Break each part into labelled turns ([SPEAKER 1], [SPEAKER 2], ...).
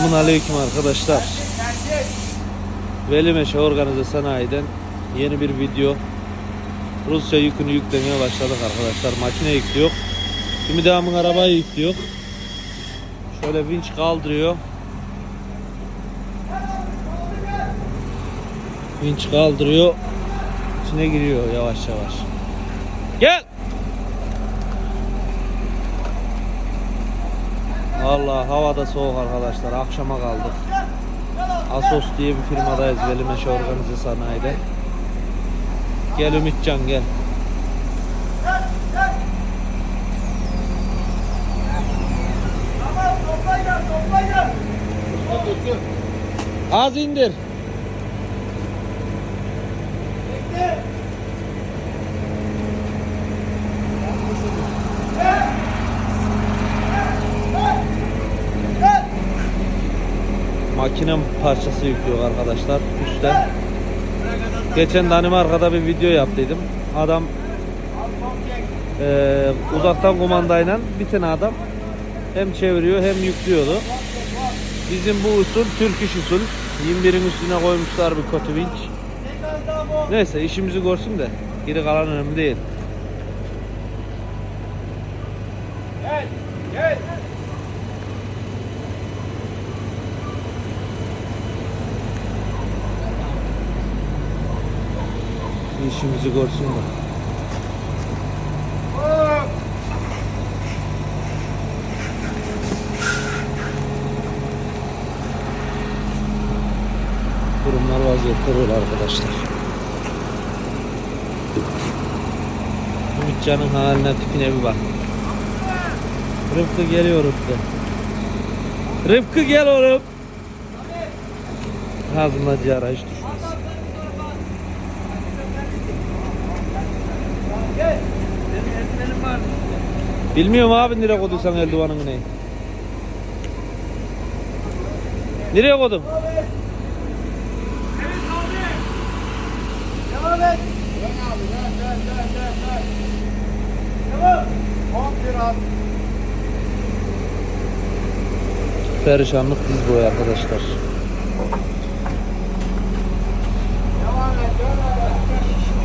[SPEAKER 1] Selamun aleyküm arkadaşlar. Veli Meşe Organize Sanayi'den yeni bir video. Rusya yükünü yüklemeye başladık arkadaşlar. Makine yüklüyor. Şimdi devamın arabayı yüklüyor. Şöyle vinç kaldırıyor. Vinç kaldırıyor. İçine giriyor yavaş yavaş. Vallahi havada soğuk arkadaşlar. Akşama kaldık. Asos diye bir firmadayız. Velimeşe Organize Sanayi'de. Gel Ümitcan gel. Az indir. Makine parçası yüklüyor arkadaşlar üstten. Geçen Danimarka'da bir video yaptıydım. Adam eee, uzaktan kumandayla bir tane adam hem çeviriyor hem yüklüyordu. Bizim bu usul Türk iş usul. 21'in üstüne koymuşlar bir kötü vinç. Neyse işimizi görsün de geri kalan önemli değil. İşimizi görsün de.
[SPEAKER 2] Hop.
[SPEAKER 1] Durumlar vaziyetler öyle arkadaşlar. Ümitcan'ın haline tipine bir bak. Rıfkı geliyor Rıfkı. Rıfkı gel oğlum. Ağzına ciğer hiç düşmez.
[SPEAKER 2] Gel. Benim eldivenim var.
[SPEAKER 1] Bilmiyorum abi nereye koyduysan eldivanını ne? Nereye koydun?
[SPEAKER 2] Devam et.
[SPEAKER 1] Perişanlık diz boyu arkadaşlar.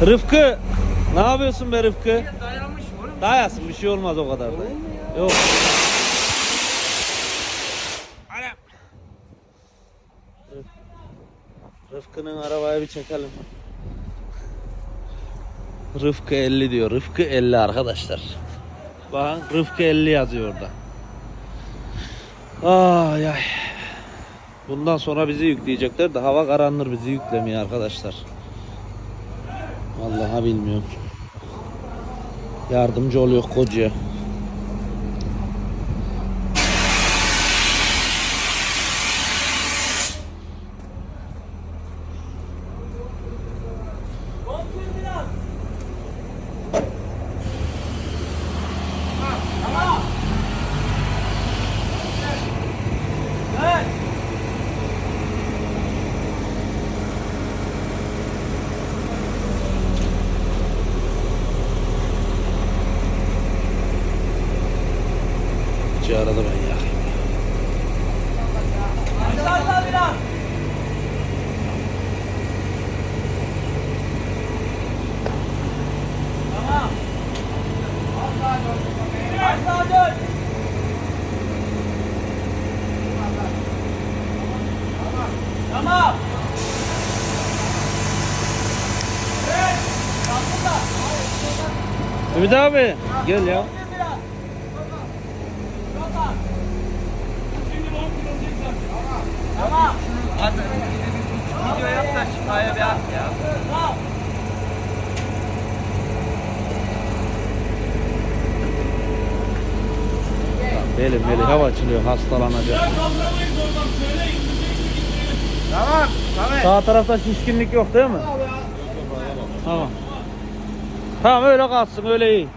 [SPEAKER 1] Rıfkı ne yapıyorsun be Rıfkı?
[SPEAKER 2] Dayanmış oğlum.
[SPEAKER 1] Dayasın bir şey olmaz o kadar da. Yok.
[SPEAKER 2] Anam.
[SPEAKER 1] Rıfkı'nın arabayı bir çekelim. Rıfkı 50 diyor. Rıfkı 50 arkadaşlar. Bakın Rıfkı 50 yazıyor orada. Ay ay. Bundan sonra bizi yükleyecekler de hava karanlık bizi yüklemiyor arkadaşlar. Vallahi bilmiyorum. Yardımcı oluyor kocaya.
[SPEAKER 2] Kontrol biraz. Ha, Tamam. Gel.
[SPEAKER 1] Ciğerada ben yakayım.
[SPEAKER 2] Aşağıda biraz. Tamam. Aşağı dön. Aşağı dön. Tamam. Evet. Kalkın da.
[SPEAKER 1] Ümit abi gel ya.
[SPEAKER 2] Tamam.
[SPEAKER 3] Hadi video yap da şifaya bir at ya.
[SPEAKER 1] Belim beli hava açılıyor hastalanacak.
[SPEAKER 2] Tamam. Tamam.
[SPEAKER 1] Sağ tarafta şişkinlik yok değil mi? Tamam. Tamam öyle kalsın öyle iyi.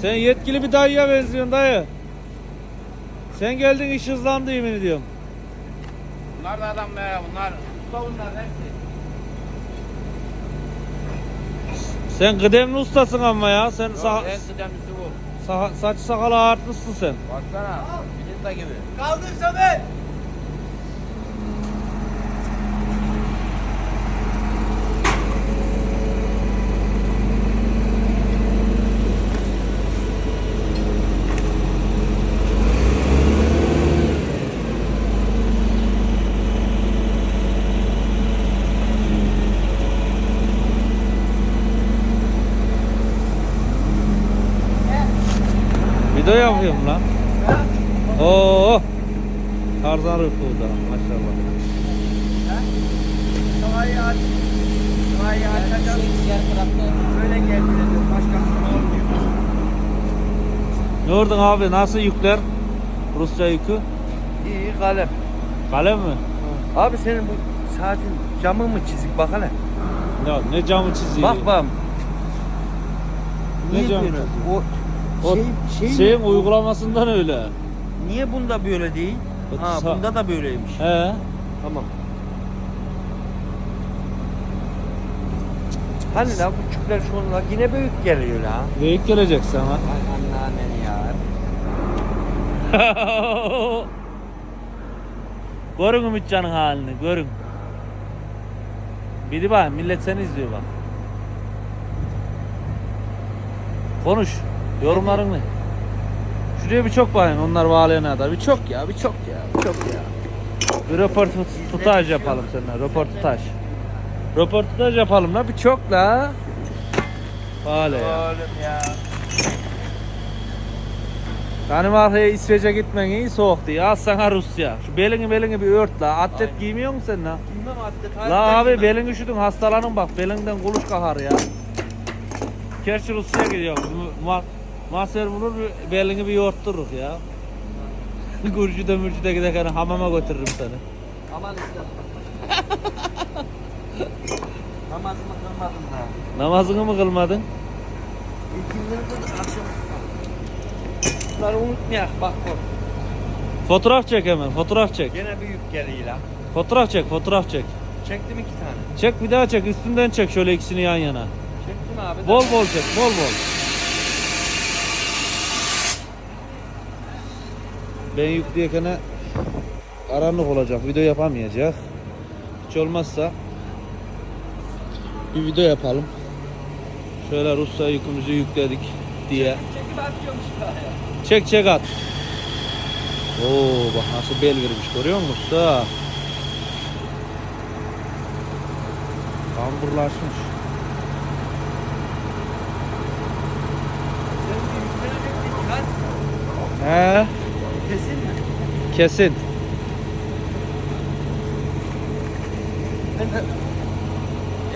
[SPEAKER 1] Sen yetkili bir dayıya benziyorsun dayı. Sen geldin iş hızlandı yemin ediyorum.
[SPEAKER 2] Bunlar da adam be bunlar. Usta bunlar hepsi.
[SPEAKER 1] Sen kıdemli ustasın ama ya. Sen sağ,
[SPEAKER 2] En kıdemlisi bu.
[SPEAKER 1] Sa- saç sakalı artmışsın sen.
[SPEAKER 3] Baksana. Bilinta gibi.
[SPEAKER 2] Kaldır Samet.
[SPEAKER 1] Video yapıyorum lan. Oo. Tarzan Rıfkı'da maşallah.
[SPEAKER 3] Tavayı aç. Tavayı açacağım. Böyle gel dedim. Başka bir olmuyor.
[SPEAKER 1] Ne ordun abi nasıl yükler? Rusya yükü.
[SPEAKER 3] İyi kalem.
[SPEAKER 1] Kalem mi?
[SPEAKER 3] Abi senin bu saatin camı mı çizik bak hele.
[SPEAKER 1] Ya ne camı çiziyor?
[SPEAKER 3] Bak bak.
[SPEAKER 1] Ne
[SPEAKER 3] Niye
[SPEAKER 1] camı
[SPEAKER 3] böyle?
[SPEAKER 1] çiziyor?
[SPEAKER 3] O
[SPEAKER 1] O
[SPEAKER 3] şey, şey
[SPEAKER 1] şeyin
[SPEAKER 3] mi?
[SPEAKER 1] uygulamasından öyle.
[SPEAKER 3] Niye bunda böyle değil?
[SPEAKER 1] O
[SPEAKER 3] Ha
[SPEAKER 1] sa-
[SPEAKER 3] bunda da böyleymiş.
[SPEAKER 1] He.
[SPEAKER 3] Tamam. Hani la bu çüpler şunlar yine büyük geliyor la.
[SPEAKER 1] Büyük gelecek sana.
[SPEAKER 3] Ay anneannen ya.
[SPEAKER 1] görün Ümitcan'ın halini görün. Bir de bak millet seni izliyor bak. Konuş. Yorumların ne? Şuraya bir çok bakın onlar bağlayana kadar. Bir çok ya bir çok ya bir çok ya. Bir röportaj yapalım seninle röportaj. Röportaj yapalım la bir çok la. Bağla ya.
[SPEAKER 3] Oğlum ya.
[SPEAKER 1] Danimarka'ya İsveç'e gitmen iyi soğuk diye. Al sana Rusya. Şu belini belini bir ört la. Atlet giymiyor musun sen la?
[SPEAKER 3] Bilmem atlet.
[SPEAKER 1] La abi belin üşüdün hastalanın bak belinden kuluç kakar ya. Gerçi Rusya'ya gidiyor. Ma Maser bulur belini bir yoğurttururuz ya. Gürcü'de mürcüde giderken hamama götürürüm seni.
[SPEAKER 3] Aman işte. Namazımı kılmadım da.
[SPEAKER 1] Namazını mı kılmadın?
[SPEAKER 3] İlkinleri kıldık akşam. Bunları unutmayak bak bak.
[SPEAKER 1] Fotoğraf çek hemen fotoğraf çek.
[SPEAKER 3] Gene büyük geliyor la.
[SPEAKER 1] Fotoğraf çek fotoğraf çek.
[SPEAKER 3] Çektim iki tane.
[SPEAKER 1] Çek bir daha çek üstünden çek şöyle ikisini yan yana.
[SPEAKER 3] Çektim abi.
[SPEAKER 1] Bol bol çek bol bol. Ben yükleyekene karanlık olacak video yapamayacak. Hiç olmazsa bir video yapalım. Şöyle Rusya yükümüzü yükledik diye. Çek çek at. Oo bak nasıl bel vermiş görüyor musun usta? Kamburlaşmış. He?
[SPEAKER 3] Kesin.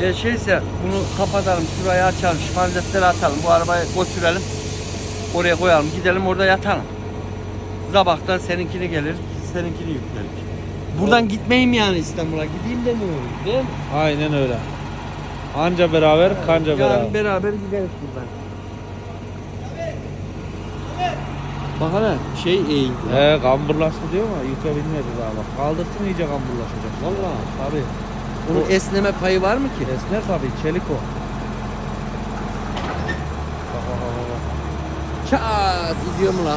[SPEAKER 3] E şeyse bunu kapatalım, şurayı açalım, şifandesleri atalım, bu arabayı götürelim, oraya koyalım, gidelim orada yatalım. Sabahtan seninkini gelir, seninkini yüklerik. Buradan gitmeyeyim yani İstanbul'a, gideyim de ne olur değil mi?
[SPEAKER 1] Aynen öyle. Anca beraber kanca beraber.
[SPEAKER 3] beraber gideriz buradan. Bak hele şey eğildi.
[SPEAKER 1] He kamburlaştı diyor ama yıkabilmedi daha bak. Kaldırsın iyice kamburlaşacak.
[SPEAKER 3] Valla.
[SPEAKER 1] Tabii.
[SPEAKER 3] Bunun esneme payı var mı ki?
[SPEAKER 1] Esner tabii çelik o.
[SPEAKER 3] Çat gidiyor mu la?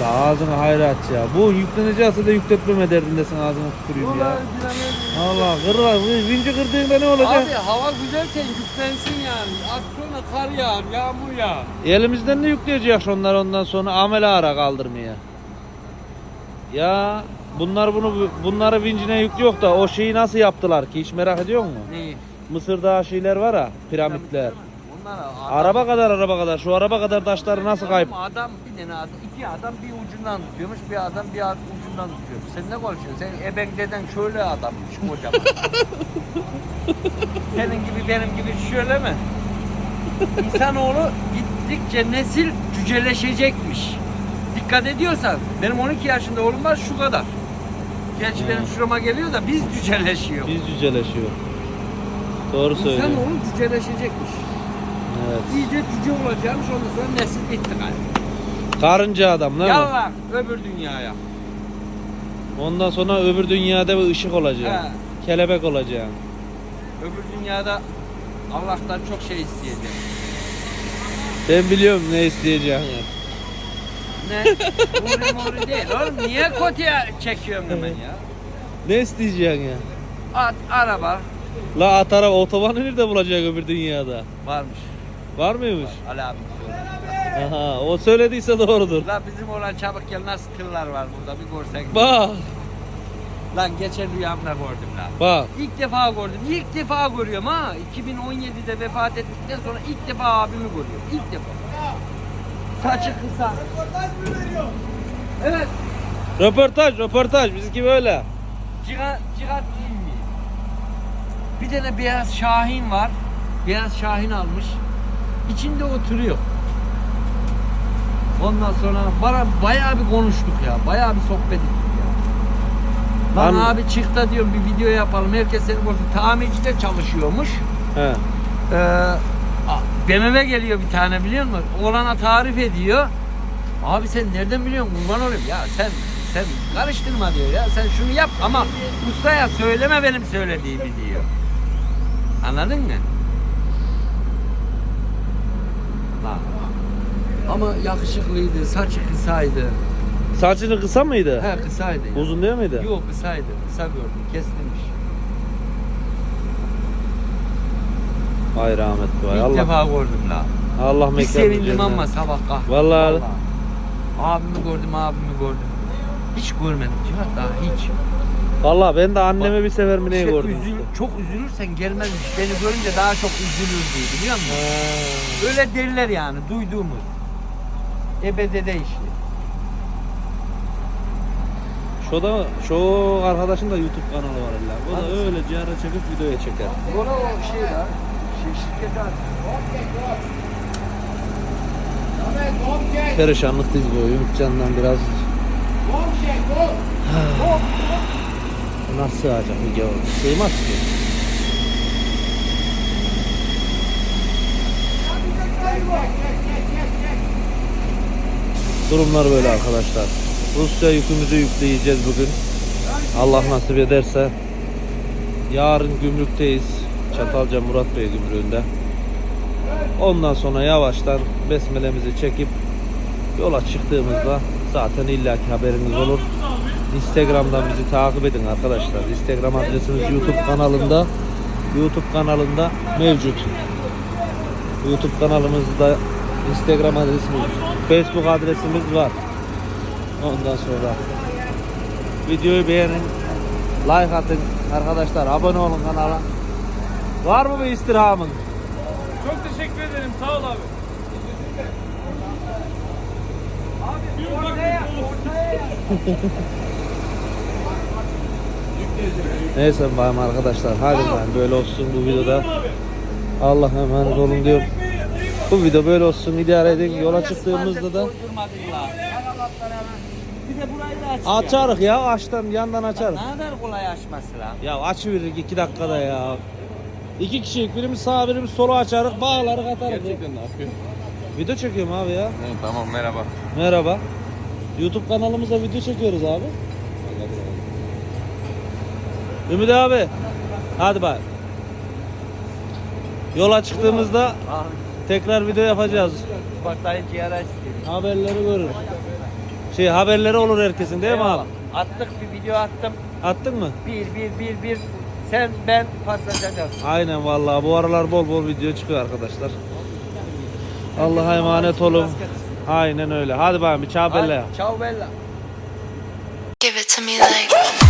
[SPEAKER 1] La ağzına hayrat ya. Bu yükleneceğse de yükletmeme derdindesin ağzına tükürüyüm ya. Allah kırla. Vinci kırdığında ne olacak?
[SPEAKER 3] Abi hava güzelken yüklensin yani. Az sonra kar yağar, yağmur yağar.
[SPEAKER 1] Elimizden de yükleyecek onlar ondan sonra amele ara kaldırmaya. Ya bunlar bunu bunları vincine yüklüyor da o şeyi nasıl yaptılar ki hiç merak ediyor musun?
[SPEAKER 3] Neyi?
[SPEAKER 1] Mısır'da şeyler var ya piramitler.
[SPEAKER 3] Onlar adam,
[SPEAKER 1] Araba kadar araba kadar şu araba kadar taşları nasıl kayıp?
[SPEAKER 3] Adam bir tane adam, iki adam bir ucundan tutuyormuş, bir adam bir ucundan tutuyor. Sen ne konuşuyorsun? Sen eben deden şöyle adammış kocaman. Senin gibi benim gibi şöyle mi? İnsanoğlu gittikçe nesil cüceleşecekmiş. Dikkat ediyorsan benim 12 yaşında oğlum var şu kadar. Gerçi
[SPEAKER 1] Hı.
[SPEAKER 3] benim şurama geliyor da biz cüceleşiyor.
[SPEAKER 1] Biz yüceleşiyor. Doğru söylüyor.
[SPEAKER 3] İnsanoğlu cüceleşecekmiş.
[SPEAKER 1] Evet.
[SPEAKER 3] İyice cüce olacakmış ondan sonra nesil bitti galiba.
[SPEAKER 1] Karınca adam değil mi?
[SPEAKER 3] Yallah öbür dünyaya.
[SPEAKER 1] Ondan sonra öbür dünyada bir ışık olacak.
[SPEAKER 3] He.
[SPEAKER 1] Kelebek olacak.
[SPEAKER 3] Öbür dünyada Allah'tan çok şey isteyecek.
[SPEAKER 1] Ben biliyorum ne isteyeceğini.
[SPEAKER 3] Ne? Mori mori değil oğlum. Niye kotuya çekiyorsun hemen ya?
[SPEAKER 1] Ne isteyeceksin ya?
[SPEAKER 3] At, araba
[SPEAKER 1] La at araba otobanı nerede bulacak öbür dünyada?
[SPEAKER 3] varmış.
[SPEAKER 1] Var mıymış?
[SPEAKER 3] Ali abi söyledi.
[SPEAKER 1] Aha o söylediyse doğrudur.
[SPEAKER 3] La bizim olan çabuk gel nasıl tırlar var burada bir görsen.
[SPEAKER 1] Bak
[SPEAKER 3] Lan geçen rüyamda gördüm lan.
[SPEAKER 1] bak.
[SPEAKER 3] İlk defa gördüm. İlk defa görüyorum ha. 2017'de vefat ettikten sonra ilk defa abimi görüyorum. İlk defa. Saçı kısa. Evet.
[SPEAKER 1] Röportaj röportaj bizimki böyle.
[SPEAKER 3] Cihat, cihat değil mi? Bir tane beyaz şahin var. Beyaz şahin almış. İçinde oturuyor. Ondan sonra bana bayağı bir konuştuk ya. Bayağı bir sohbet ettik ya. Lan
[SPEAKER 1] An-
[SPEAKER 3] abi çık da diyorum bir video yapalım. Herkes seni görsün. Tamircide çalışıyormuş.
[SPEAKER 1] He.
[SPEAKER 3] Ee, BMW geliyor bir tane biliyor musun? Olana tarif ediyor. Abi sen nereden biliyorsun? Kurban olayım. Ya sen sen karıştırma diyor ya. Sen şunu yap ama ustaya söyleme benim söylediğimi diyor. Anladın mı? Lan. Ama yakışıklıydı, saçı kısaydı.
[SPEAKER 1] Saçını kısa mıydı?
[SPEAKER 3] He kısaydı. ya.
[SPEAKER 1] Uzun değil miydi?
[SPEAKER 3] Yok kısaydı. Kısa gördüm. Kesilmiş.
[SPEAKER 1] Vay rahmetli.
[SPEAKER 3] İlk
[SPEAKER 1] Allah,
[SPEAKER 3] defa gördüm la.
[SPEAKER 1] Allah
[SPEAKER 3] Bir
[SPEAKER 1] mekanı
[SPEAKER 3] sevindim
[SPEAKER 1] cennet.
[SPEAKER 3] ama sabah kahve.
[SPEAKER 1] Vallahi.
[SPEAKER 3] Abimi gördüm, abimi gördüm. Hiç görmedim Cihat daha hiç.
[SPEAKER 1] Vallahi ben de anneme bir sefer mi ne
[SPEAKER 3] İşte
[SPEAKER 1] gördüm.
[SPEAKER 3] üzül-
[SPEAKER 1] işte.
[SPEAKER 3] çok üzülürsen gelmezmiş. Beni görünce daha çok üzülürdü biliyor musun?
[SPEAKER 1] He.
[SPEAKER 3] Öyle derler yani duyduğumuz. Ebedede işte.
[SPEAKER 1] Şu da şu arkadaşın da YouTube kanalı var illa. O da öyle ciğere çekip videoya çeker.
[SPEAKER 3] Bana o şey la. Şey, şirket.
[SPEAKER 1] Perişanlık diz boyu. Ümitcan'dan biraz
[SPEAKER 2] çek bom.
[SPEAKER 1] Nasıl sığacak video? Sığmaz ki. Durumlar böyle arkadaşlar. Rusya yükümüzü yükleyeceğiz bugün. Allah nasip ederse. Yarın gümrükteyiz. Çatalca Murat Bey gümrüğünde. Ondan sonra yavaştan besmelemizi çekip yola çıktığımızda zaten illaki haberiniz olur. Instagram'dan bizi takip edin arkadaşlar. Instagram adresimiz YouTube kanalında YouTube kanalında mevcut. YouTube kanalımızda Instagram adresimiz, Facebook adresimiz var. Ondan sonra videoyu beğenin, like atın arkadaşlar, abone olun kanala. Var mı bir istirhamın?
[SPEAKER 4] Çok teşekkür ederim. Sağ ol abi. Abi ortaya, ortaya.
[SPEAKER 1] Neyse bayım arkadaşlar, hadi bayım böyle olsun bu videoda. Allah emanet olun diyorum. Bu video böyle olsun idare edin. Yola çıktığımızda da
[SPEAKER 3] Bir de burayı da aç.
[SPEAKER 1] açarık ya açtan yandan açarık.
[SPEAKER 3] Ne kadar kolay açması lan.
[SPEAKER 1] Ya açıverir iki dakikada ya. İki kişilik birimiz sağ birimiz solu açarık bağlarık atarık.
[SPEAKER 4] Gerçekten ne yapıyor?
[SPEAKER 1] Video çekiyorum abi ya.
[SPEAKER 4] tamam merhaba.
[SPEAKER 1] Merhaba. YouTube kanalımıza video çekiyoruz abi. Ümit abi. Hadi bay. Yola çıktığımızda tekrar video yapacağız.
[SPEAKER 3] bak dayı ciğer istedim.
[SPEAKER 1] Haberleri görür. Şey haberleri olur herkesin değil mi abi?
[SPEAKER 3] Attık bir video attım.
[SPEAKER 1] Attın mı?
[SPEAKER 3] Bir bir bir bir. Sen ben paslaşacağız.
[SPEAKER 1] Aynen vallahi bu aralar bol bol video çıkıyor arkadaşlar. Allah'a emanet olun. Aynen öyle. Hadi bakalım çağ bella.
[SPEAKER 3] Ciao bella.
[SPEAKER 5] Give it to me like